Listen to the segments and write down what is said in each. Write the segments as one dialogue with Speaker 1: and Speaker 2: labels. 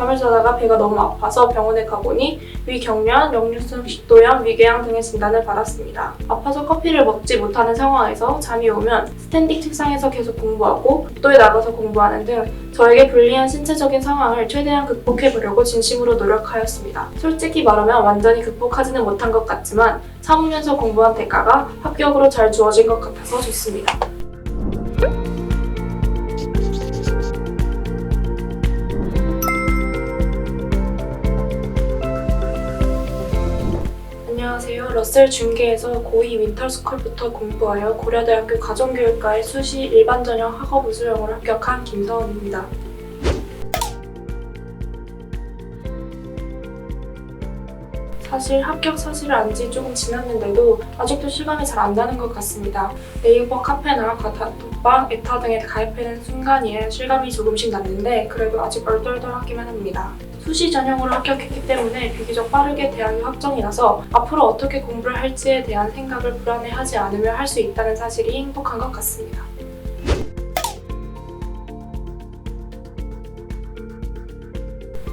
Speaker 1: 잠을 자다가 배가 너무 아파서 병원에 가보니 위경련, 역류성 식도염, 위궤양 등의 진단을 받았습니다. 아파서 커피를 먹지 못하는 상황에서 잠이 오면 스탠딩 책상에서 계속 공부하고 복도에 나가서 공부하는 등 저에게 불리한 신체적인 상황을 최대한 극복해보려고 진심으로 노력하였습니다. 솔직히 말하면 완전히 극복하지는 못한 것 같지만 참으면서 공부한 대가가 합격으로 잘 주어진 것 같아서 좋습니다. 러셀 중계에서 고2 윈터스쿨부터 공부하여 고려대학교 가정교육과의 수시 일반 전형 학업 우수형으로 합격한 김서원입니다. 사실 합격 사실을 안 지 조금 지났는데도 아직도 실감이 잘 안 나는 것 같습니다. 네이버 카페나 카카오톡방, 에타 등에 가입하는 순간에 실감이 조금씩 났는데 그래도 아직 얼떨떨하기만 합니다. 수시 전형으로 합격했기 때문에 비교적 빠르게 대학이 확정이 나서 앞으로 어떻게 공부를 할지에 대한 생각을 불안해하지 않으며 할 수 있다는 사실이 행복한 것 같습니다.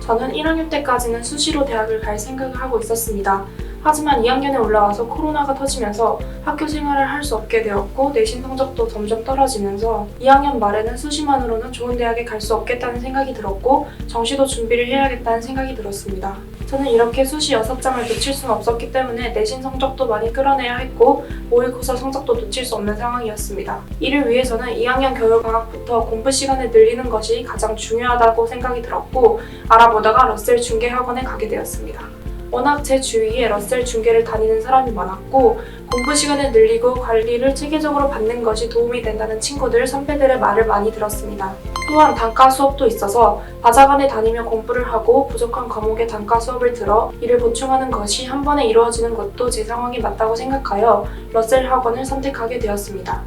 Speaker 1: 저는 1학년 때까지는 수시로 대학을 갈 생각을 하고 있었습니다. 하지만 2학년에 올라와서 코로나가 터지면서 학교 생활을 할 수 없게 되었고 내신 성적도 점점 떨어지면서 2학년 말에는 수시만으로는 좋은 대학에 갈 수 없겠다는 생각이 들었고 정시도 준비를 해야겠다는 생각이 들었습니다. 저는 이렇게 수시 6장을 놓칠 수는 없었기 때문에 내신 성적도 많이 끌어내야 했고 모의고사 성적도 놓칠 수 없는 상황이었습니다. 이를 위해서는 2학년 겨울방학부터 공부 시간을 늘리는 것이 가장 중요하다고 생각이 들었고 알아보다가 러셀 중계학원에 가게 되었습니다. 워낙 제 주위에 러셀 중계를 다니는 사람이 많았고 공부 시간을 늘리고 관리를 체계적으로 받는 것이 도움이 된다는 친구들, 선배들의 말을 많이 들었습니다. 또한 단과 수업도 있어서 바자간에 다니며 공부를 하고 부족한 과목의 단과 수업을 들어 이를 보충하는 것이 한 번에 이루어지는 것도 제 상황이 맞다고 생각하여 러셀 학원을 선택하게 되었습니다.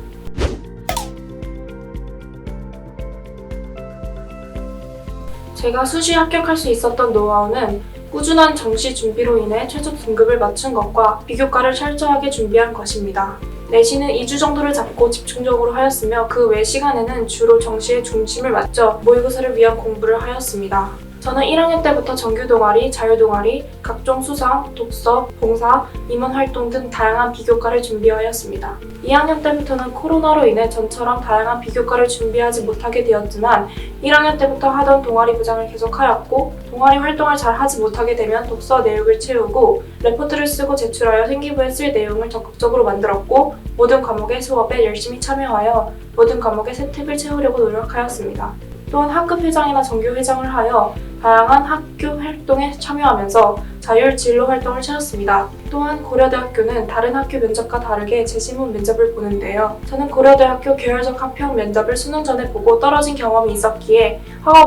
Speaker 1: 제가 수시 합격할 수 있었던 노하우는 꾸준한 정시 준비로 인해 최저 등급을 맞춘 것과 비교과를 철저하게 준비한 것입니다. 내신은 2주 정도를 잡고 집중적으로 하였으며 그 외 시간에는 주로 정시에 중심을 맞춰 모의고사를 위한 공부를 하였습니다. 저는 1학년 때부터 정규 동아리, 자유 동아리, 각종 수상, 독서, 봉사, 임원 활동 등 다양한 비교과를 준비하였습니다. 2학년 때부터는 코로나로 인해 전처럼 다양한 비교과를 준비하지 못하게 되었지만 1학년 때부터 하던 동아리 부장을 계속하였고 동아리 활동을 잘 하지 못하게 되면 독서 내용을 채우고 레포트를 쓰고 제출하여 생기부에 쓸 내용을 적극적으로 만들었고 모든 과목의 수업에 열심히 참여하여 모든 과목의 세특을 채우려고 노력하였습니다. 또한 학급 회장이나 정교 회장을 하여 다양한 학교 활동에 참여하면서 자율 진로 활동을 찾았습니다. 또한 고려대학교는 다른 학교 면접과 다르게 재시문 면접을 보는데요. 저는 고려대학교 계열적 학평 면접을 수능 전에 보고 떨어진 경험이 있었기에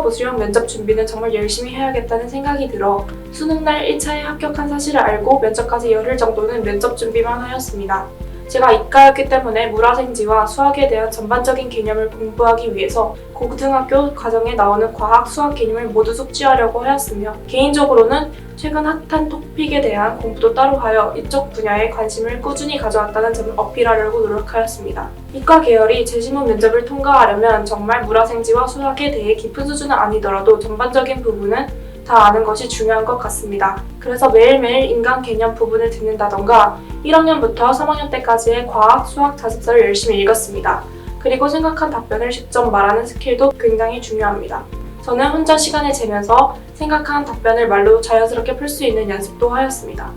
Speaker 1: 우수형 면접 준비는 정말 열심히 해야겠다는 생각이 들어 수능날 1차에 합격한 사실을 알고 면접까지 열흘 정도는 면접 준비만 하였습니다. 제가 이과였기 때문에 물화생지와 수학에 대한 전반적인 개념을 공부하기 위해서 고등학교 과정에 나오는 과학, 수학 개념을 모두 숙지하려고 하였으며 개인적으로는 최근 핫한 토픽에 대한 공부도 따로 하여 이쪽 분야에 관심을 꾸준히 가져왔다는 점을 어필하려고 노력하였습니다. 이과 계열이 재시문 면접을 통과하려면 정말 물화생지와 수학에 대해 깊은 수준은 아니더라도 전반적인 부분은 다 아는 것이 중요한 것 같습니다. 그래서 매일매일 인간 개념 부분을 듣는다던가 1학년부터 3학년 때까지의 과학, 수학 자습서를 열심히 읽었습니다. 그리고 생각한 답변을 직접 말하는 스킬도 굉장히 중요합니다. 저는 혼자 시간을 재면서 생각한 답변을 말로 자연스럽게 풀 수 있는 연습도 하였습니다.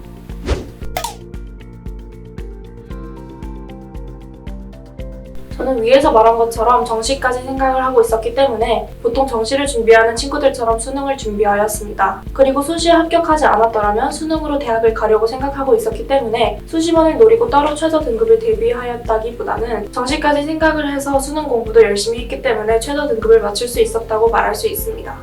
Speaker 1: 저는 위에서 말한 것처럼 정시까지 생각을 하고 있었기 때문에 보통 정시를 준비하는 친구들처럼 수능을 준비하였습니다. 그리고 수시에 합격하지 않았더라면 수능으로 대학을 가려고 생각하고 있었기 때문에 수시만을 노리고 따로 최저 등급을 대비하였다기보다는 정시까지 생각을 해서 수능 공부도 열심히 했기 때문에 최저 등급을 맞출 수 있었다고 말할 수 있습니다.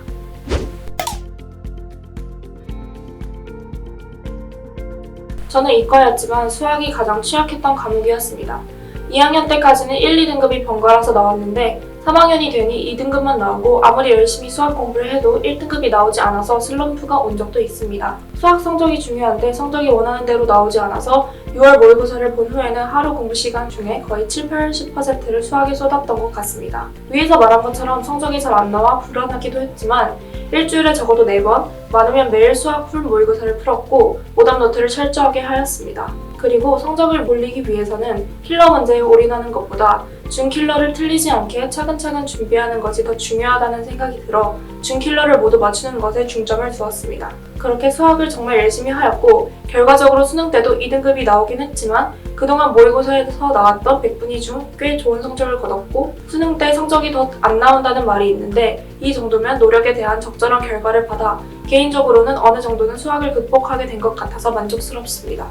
Speaker 1: 저는 이과였지만 수학이 가장 취약했던 과목이었습니다. 2학년 때까지는 1, 2등급이 번갈아서 나왔는데 3학년이 되니 2등급만 나오고 아무리 열심히 수학 공부를 해도 1등급이 나오지 않아서 슬럼프가 온 적도 있습니다. 수학 성적이 중요한데 성적이 원하는 대로 나오지 않아서 6월 모의고사를 본 후에는 하루 공부 시간 중에 거의 7, 80%를 수학에 쏟았던 것 같습니다. 위에서 말한 것처럼 성적이 잘 안 나와 불안하기도 했지만 일주일에 적어도 4번, 많으면 매일 수학 풀 모의고사를 풀었고 오답 노트를 철저하게 하였습니다. 그리고 성적을 올리기 위해서는 킬러 문제에 올인하는 것보다 준킬러를 틀리지 않게 차근차근 준비하는 것이 더 중요하다는 생각이 들어 준킬러를 모두 맞추는 것에 중점을 두었습니다. 그렇게 수학을 정말 열심히 하였고 결과적으로 수능 때도 2등급이 나오긴 했지만 그동안 모의고사에서 나왔던 100분위 중 꽤 좋은 성적을 거뒀고 수능 때 성적이 더 안 나온다는 말이 있는데 이 정도면 노력에 대한 적절한 결과를 받아 개인적으로는 어느 정도는 수학을 극복하게 된 것 같아서 만족스럽습니다.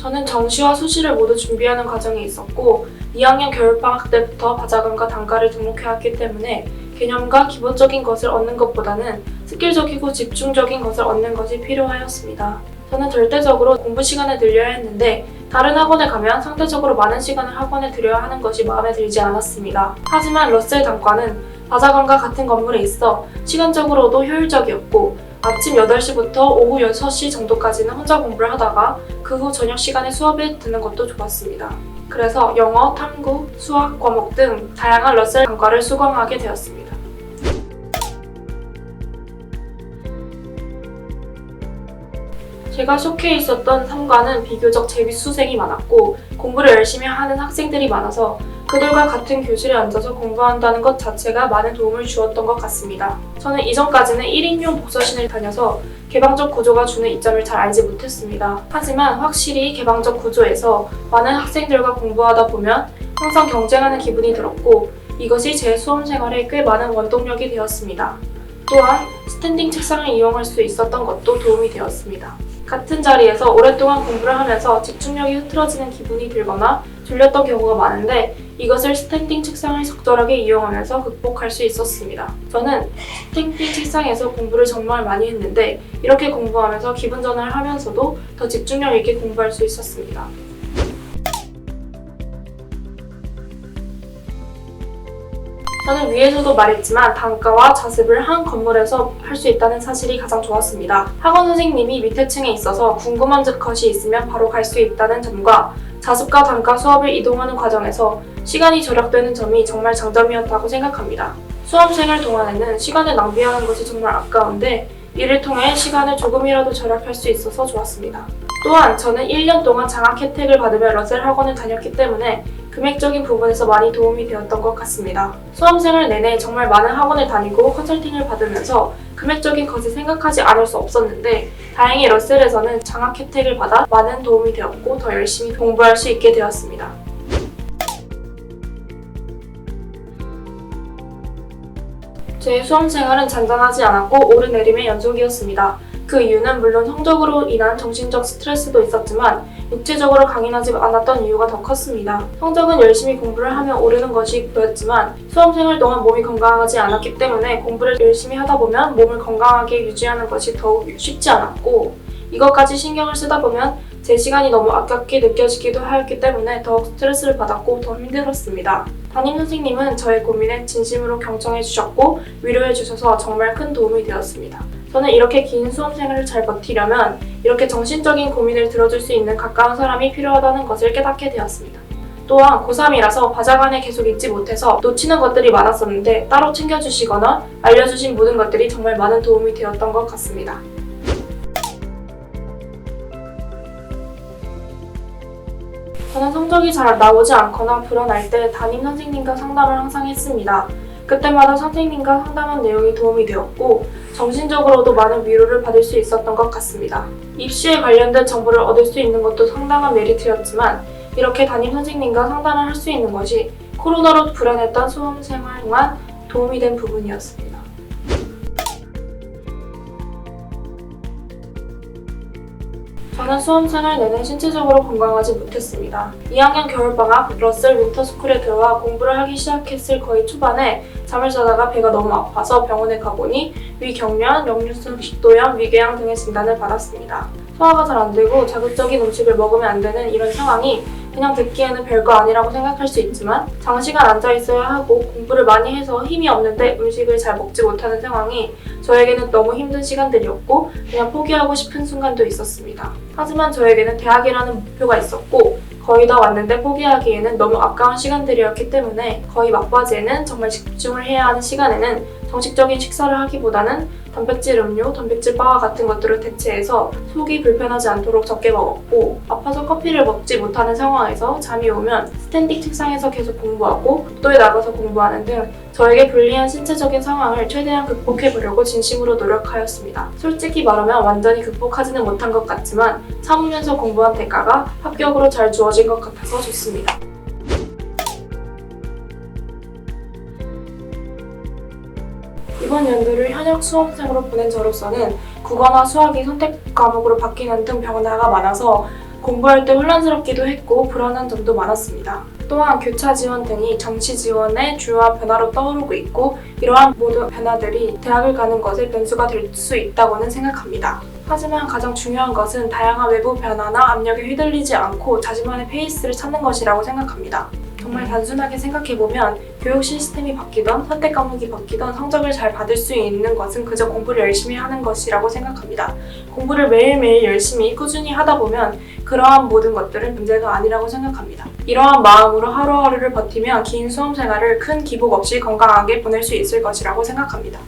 Speaker 1: 저는 정시와 수시를 모두 준비하는 과정이 있었고 2학년 겨울방학 때부터 바자강과 단과를 등록해왔기 때문에 개념과 기본적인 것을 얻는 것보다는 스킬적이고 집중적인 것을 얻는 것이 필요하였습니다. 저는 절대적으로 공부 시간을 늘려야 했는데 다른 학원에 가면 상대적으로 많은 시간을 학원에 들여야 하는 것이 마음에 들지 않았습니다. 하지만 러셀 단과는 바자강과 같은 건물에 있어 시간적으로도 효율적이었고 아침 8시부터 오후 6시 정도까지는 혼자 공부를 하다가 그 후 저녁 시간에 수업에 듣는 것도 좋았습니다. 그래서 영어, 탐구, 수학 과목 등 다양한 러셀 단과를 수강하게 되었습니다. 제가 속해 있었던 3과는 비교적 재미수생이 많았고 공부를 열심히 하는 학생들이 많아서 그들과 같은 교실에 앉아서 공부한다는 것 자체가 많은 도움을 주었던 것 같습니다. 저는 이전까지는 1인용 복서신을 다녀서 개방적 구조가 주는 이점을 잘 알지 못했습니다. 하지만 확실히 개방적 구조에서 많은 학생들과 공부하다 보면 항상 경쟁하는 기분이 들었고 이것이 제 수험 생활에 꽤 많은 원동력이 되었습니다. 또한 스탠딩 책상을 이용할 수 있었던 것도 도움이 되었습니다. 같은 자리에서 오랫동안 공부를 하면서 집중력이 흐트러지는 기분이 들거나 졸렸던 경우가 많은데 이것을 스탠딩 책상을 적절하게 이용하면서 극복할 수 있었습니다. 저는 스탠딩 책상에서 공부를 정말 많이 했는데 이렇게 공부하면서 기분 전환을 하면서도 더 집중력 있게 공부할 수 있었습니다. 저는 위에서도 말했지만 단과와 자습을 한 건물에서 할 수 있다는 사실이 가장 좋았습니다. 학원 선생님이 밑에 층에 있어서 궁금한 것이 있으면 바로 갈 수 있다는 점과 자습과 단과 수업을 이동하는 과정에서 시간이 절약되는 점이 정말 장점이었다고 생각합니다. 수험생활 동안에는 시간을 낭비하는 것이 정말 아까운데 이를 통해 시간을 조금이라도 절약할 수 있어서 좋았습니다. 또한 저는 1년 동안 장학 혜택을 받으며 러셀 학원을 다녔기 때문에 금액적인 부분에서 많이 도움이 되었던 것 같습니다. 수험생활 내내 정말 많은 학원을 다니고 컨설팅을 받으면서 금액적인 것을 생각하지 않을 수 없었는데 다행히 러셀에서는 장학 혜택을 받아 많은 도움이 되었고 더 열심히 공부할 수 있게 되었습니다. 제 수험 생활은 잔잔하지 않았고 오르내림의 연속이었습니다. 그 이유는 물론 성적으로 인한 정신적 스트레스도 있었지만 육체적으로 강인하지 않았던 이유가 더 컸습니다. 성적은 열심히 공부를 하며 오르는 것이 보였지만 수험 생활 동안 몸이 건강하지 않았기 때문에 공부를 열심히 하다 보면 몸을 건강하게 유지하는 것이 더욱 쉽지 않았고 이것까지 신경을 쓰다 보면 제 시간이 너무 아깝게 느껴지기도 하였기 때문에 더욱 스트레스를 받았고 더 힘들었습니다. 담임 선생님은 저의 고민에 진심으로 경청해 주셨고 위로해 주셔서 정말 큰 도움이 되었습니다. 저는 이렇게 긴 수험 생활을 잘 버티려면 이렇게 정신적인 고민을 들어줄 수 있는 가까운 사람이 필요하다는 것을 깨닫게 되었습니다. 또한 고3이라서 바자간에 계속 있지 못해서 놓치는 것들이 많았었는데 따로 챙겨주시거나 알려주신 모든 것들이 정말 많은 도움이 되었던 것 같습니다. 저는 성적이 잘 나오지 않거나 불안할 때 담임 선생님과 상담을 항상 했습니다. 그때마다 선생님과 상담한 내용이 도움이 되었고 정신적으로도 많은 위로를 받을 수 있었던 것 같습니다. 입시에 관련된 정보를 얻을 수 있는 것도 상당한 메리트였지만 이렇게 담임 선생님과 상담을 할 수 있는 것이 코로나로 불안했던 수험생활 동안 도움이 된 부분이었습니다. 저는 수험생활 내내 신체적으로 건강하지 못했습니다. 2학년 겨울방학 러셀 윈터스쿨에 들어와 공부를 하기 시작했을 거의 초반에 잠을 자다가 배가 너무 아파서 병원에 가보니 위경련, 역류성 식도염, 위궤양 등의 진단을 받았습니다. 소화가 잘 안 되고 자극적인 음식을 먹으면 안 되는 이런 상황이 그냥 듣기에는 별거 아니라고 생각할 수 있지만 장시간 앉아 있어야 하고 공부를 많이 해서 힘이 없는데 음식을 잘 먹지 못하는 상황이 저에게는 너무 힘든 시간들이었고 그냥 포기하고 싶은 순간도 있었습니다. 하지만 저에게는 대학이라는 목표가 있었고 거의 다 왔는데 포기하기에는 너무 아까운 시간들이었기 때문에 거의 막바지에는 정말 집중을 해야 하는 시간에는 정식적인 식사를 하기보다는 단백질 음료, 단백질 바와 같은 것들을 대체해서 속이 불편하지 않도록 적게 먹었고 아파서 커피를 먹지 못하는 상황에서 잠이 오면 스탠딩 책상에서 계속 공부하고 복도에 나가서 공부하는 등 저에게 불리한 신체적인 상황을 최대한 극복해 보려고 진심으로 노력하였습니다. 솔직히 말하면 완전히 극복하지는 못한 것 같지만 참으면서 공부한 대가가 합격으로 잘 주어진 것 같아서 좋습니다. 이번 연도를 현역 수험생으로 보낸 저로서는 국어나 수학이 선택 과목으로 바뀌는 등 변화가 많아서 공부할 때 혼란스럽기도 했고 불안한 점도 많았습니다. 또한 교차 지원 등이 정시 지원의 주요한 변화로 떠오르고 있고 이러한 모든 변화들이 대학을 가는 것에 변수가 될 수 있다고는 생각합니다. 하지만 가장 중요한 것은 다양한 외부 변화나 압력에 휘둘리지 않고 자신만의 페이스를 찾는 것이라고 생각합니다. 정말 단순하게 생각해보면 교육 시스템이 바뀌던 선택 과목이 바뀌던 성적을 잘 받을 수 있는 것은 그저 공부를 열심히 하는 것이라고 생각합니다. 공부를 매일매일 열심히 꾸준히 하다 보면 그러한 모든 것들은 문제가 아니라고 생각합니다. 이러한 마음으로 하루하루를 버티면 긴 수험 생활을 큰 기복 없이 건강하게 보낼 수 있을 것이라고 생각합니다.